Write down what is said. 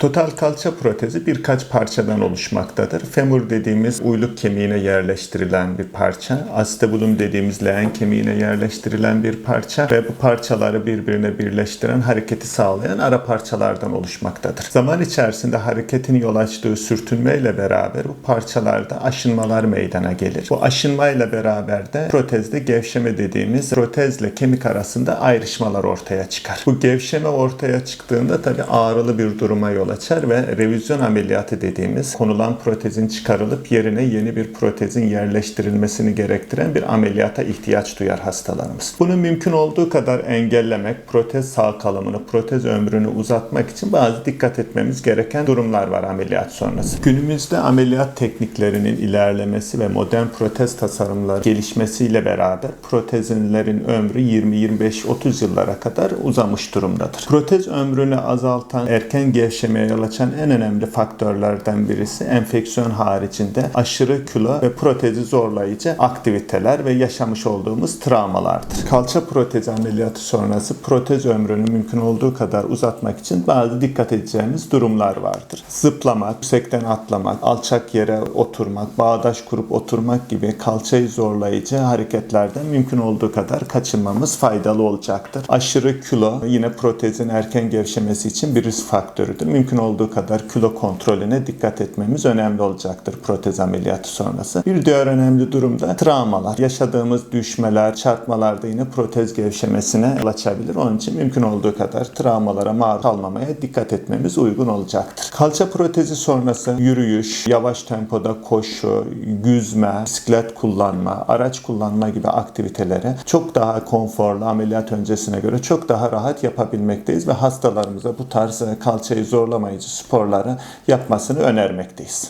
Total kalça protezi birkaç parçadan oluşmaktadır. Femur dediğimiz uyluk kemiğine yerleştirilen bir parça, acetabulum dediğimiz leğen kemiğine yerleştirilen bir parça ve bu parçaları birbirine birleştiren hareketi sağlayan ara parçalardan oluşmaktadır. Zaman içerisinde hareketin yol açtığı sürtünmeyle beraber bu parçalarda aşınmalar meydana gelir. Bu aşınmayla beraber de protezde gevşeme dediğimiz protezle kemik arasında ayrışmalar ortaya çıkar. Bu gevşeme ortaya çıktığında tabii ağrılı bir duruma yol açar ve revizyon ameliyatı dediğimiz konulan protezin çıkarılıp yerine yeni bir protezin yerleştirilmesini gerektiren bir ameliyata ihtiyaç duyar hastalarımız. Bunu mümkün olduğu kadar engellemek, protez sağ kalımını, protez ömrünü uzatmak için bazı dikkat etmemiz gereken durumlar var ameliyat sonrası. Günümüzde ameliyat tekniklerinin ilerlemesi ve modern protez tasarımları gelişmesiyle beraber protezinlerin ömrü 20-25-30 yıllara kadar uzamış durumdadır. Protez ömrünü azaltan, erken gevşemeye yol açan en önemli faktörlerden birisi enfeksiyon haricinde aşırı kilo ve protezi zorlayıcı aktiviteler ve yaşamış olduğumuz travmalardır. Kalça protezi ameliyatı sonrası protez ömrünü mümkün olduğu kadar uzatmak için bazı dikkat edeceğimiz durumlar vardır. Zıplamak, yüksekten atlamak, alçak yere oturmak, bağdaş kurup oturmak gibi kalçayı zorlayıcı hareketlerden mümkün olduğu kadar kaçınmamız faydalı olacaktır. Aşırı kilo yine protezin erken gevşemesi için bir risk faktörüdür. Mümkün olduğu kadar kilo kontrolüne dikkat etmemiz önemli olacaktır protez ameliyatı sonrası. Bir diğer önemli durum da travmalar. Yaşadığımız düşmeler, çarpmalarda yine protez gevşemesine yol açabilir. Onun için mümkün olduğu kadar travmalara maruz kalmamaya dikkat etmemiz uygun olacaktır. Kalça protezi sonrası yürüyüş, yavaş tempoda koşu, yüzme, bisiklet kullanma, araç kullanma gibi aktiviteleri çok daha konforlu ameliyat öncesine göre çok daha rahat yapabilmekteyiz ve hastalarımıza bu tarz kalçayı zorlamayıcı sporları yapmasını önermekteyiz.